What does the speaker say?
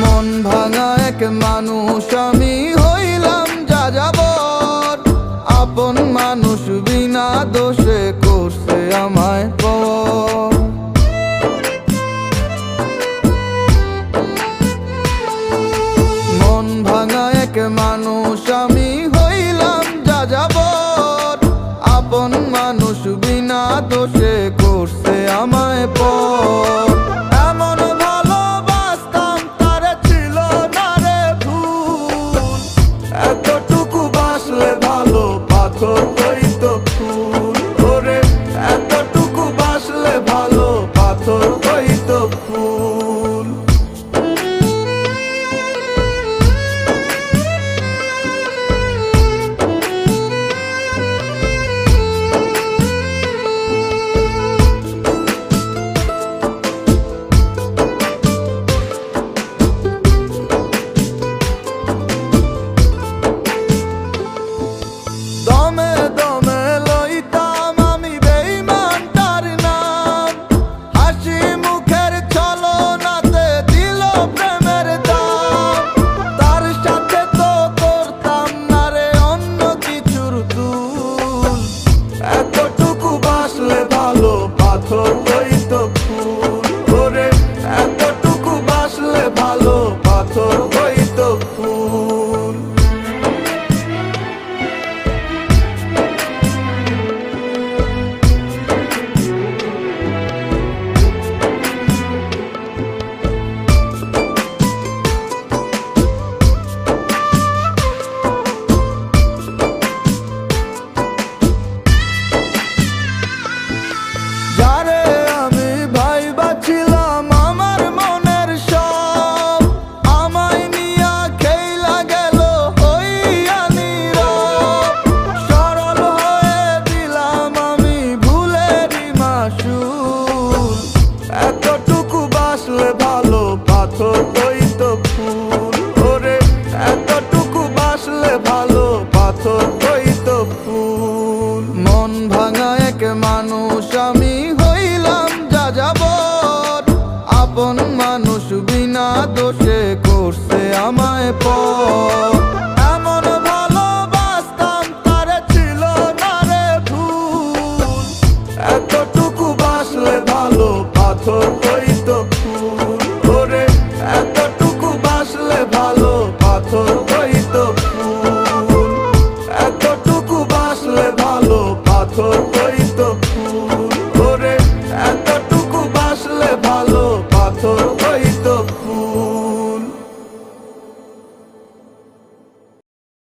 মন ভাঙা এক মানুষ, আমি হইলাম যা যাবর আপন মানুষ বিনা দোষে করছে আমায় পর। মন ভাঙা এক মানুষ আমি ফুল ওরে, এতটুকু বাসলে ভালো পাথর, ওই তো ফুল। মন ভাঙা এক মানুষ, আমি হইলাম যা যাবর আপন মানুষ বিনা দোষে করছে আমায় পর। Oh.